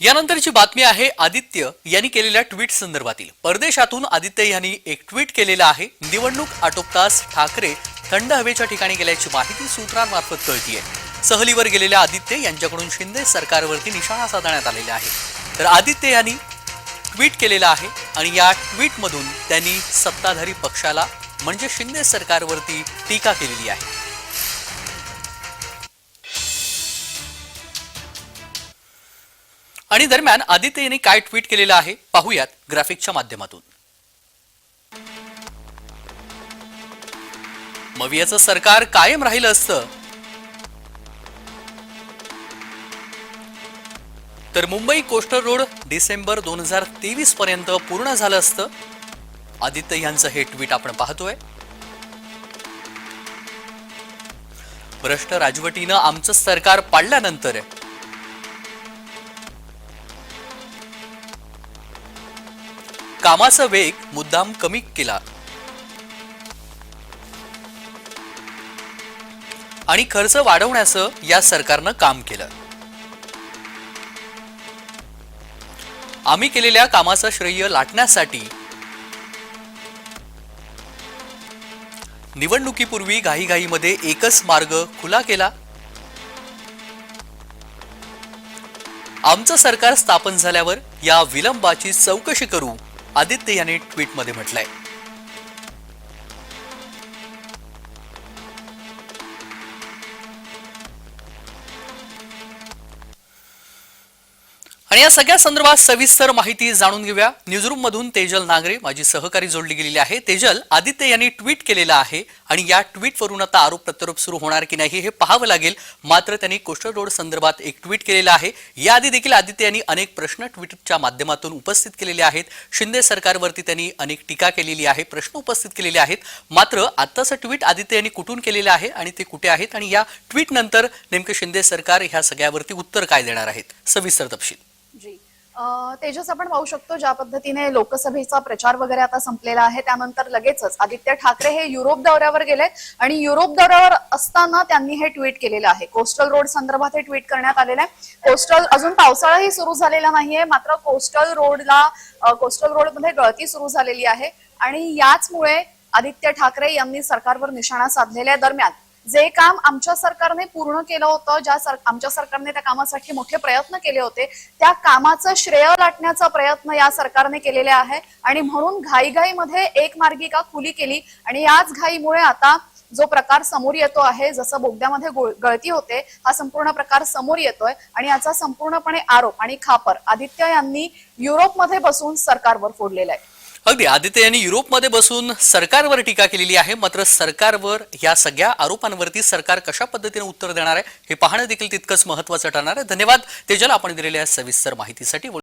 यानंतरची बातमी आहे आदित्य यांनी केलेल्या ट्विट संदर्भातील. परदेशातून आदित्य यांनी एक ट्विट केलेलं आहे. निवडणूक आटोपताच ठाकरे थंड हवेच्या ठिकाणी गेल्याची माहिती सूत्रांमार्फत कळतीये. सहलीवर गेलेल्या आदित्य यांच्याकडून शिंदे सरकारवरती निशाणा साधण्यात आलेला आहे तर आदित्य यांनी ट्विट केलेलं आहे आणि या ट्विटमधून त्यांनी सत्ताधारी पक्षाला म्हणजे शिंदे सरकारवरती टीका केलेली आहे. आणि दरम्यान आदित्य यांनी काय ट्विट केलेलं आहे पाहूयात ग्राफिकच्या माध्यमातून. मवियाचं सरकार कायम राहिलं असतं. तर मुंबई कोस्टल रोड डिसेंबर दोन हजार तेवीस पर्यंत पूर्ण झालं असतं. आदित्य यांचं हे ट्विट आपण पाहतोय. भ्रष्ट राजवटीनं आमचं सरकार पाडल्यानंतर कामाचा वेग मुद्दाम कमी केला. आणि खर्च वाढवण्याचं या सरकारनं काम केलं. आम्ही केलेल्या कामाचं श्रेय लाटण्यासाठी निवडणुकीपूर्वी घाईघाईमध्ये एकच मार्ग खुला केला. आमचं सरकार स्थापन झाल्यावर या विलंबाची चौकशी करू आदित्य यांनी ट्विटमध्ये म्हटलंय. आणि या सगळ्या संदर्भात सविस्तर माहिती जाणून घेऊया. न्यूजरूम मधून तेजल नागरे माझी सहकारी जोडली गेलेली आहे. तेजल आदित्य यांनी ट्विट केलेलं आहे आणि या ट्विटवरून आता आरोप प्रत्यारोप सुरू होणार की नाही हे पाहावं लागेल. मात्र त्यांनी कोस्टल रोड संदर्भात एक ट्विट केलेलं आहे. याआधी देखील आदित्य यांनी अनेक प्रश्न ट्विटच्या माध्यमातून उपस्थित केलेले आहेत. शिंदे सरकारवरती त्यांनी अनेक टीका केलेली आहे प्रश्न उपस्थित केलेले आहेत. मात्र आत्ताचं ट्विट आदित्य यांनी कुठून केलेलं आहे आणि ते कुठे आहेत? आणि या ट्विट नंतर नेमकं शिंदे सरकार ह्या सगळ्यावरती उत्तर काय देणार आहेत? सविस्तर तपशील. जी. तेजस आपण पाहू शकतो ज्या पद्धतीने लोकसभेचा प्रचार वगैरे आता संपलेला आहे. त्यानंतर लगेचच आदित्य ठाकरे हे युरोप दौऱ्यावर गेले आणि युरोप दौऱ्यावर असताना त्यांनी हे ट्विट केलेलं आहे. कोस्टल रोड संदर्भात हे ट्विट करण्यात आलेलं आहे. कोस्टल अजून पावसाळाही सुरू झालेला नाहीये. मात्र कोस्टल रोडला कोस्टल कोस्टल रोडमध्ये गळती सुरू झालेली आहे. आणि याचमुळे आदित्य ठाकरे यांनी सरकारवर निशाणा साधलेल्या दरम्यान जे काम आमच्या सरकारने पूर्ण केलं होतं ज्या सर आमच्या सरकारने त्या कामासाठी मोठे प्रयत्न केले होते त्या कामाचं श्रेय लाटण्याचा प्रयत्न या सरकारने केलेले आहे. आणि म्हणून घाईघाईमध्ये एक मार्गिका खुली केली आणि याच घाईमुळे आता जो प्रकार समोर येतो आहे जसं बोगद्यामध्ये गळती होते हा संपूर्ण प्रकार समोर येतोय आणि याचा संपूर्णपणे आरोप आणि खापर आदित्य यांनी युरोपमध्ये बसून सरकारवर फोडलेला आहे. अगदी आदित्य यांनी युरोपमध्ये बसून सरकारवर टीका केलेली आहे. मात्र सरकारवर या सगळ्या आरोपांवरती सरकार कशा पद्धतीने उत्तर देणार आहे हे पाहणं देखील तितकंच महत्वाचं ठरणार आहे. धन्यवाद. तेजल आपण दिलेल्या सविस्तर माहितीसाठी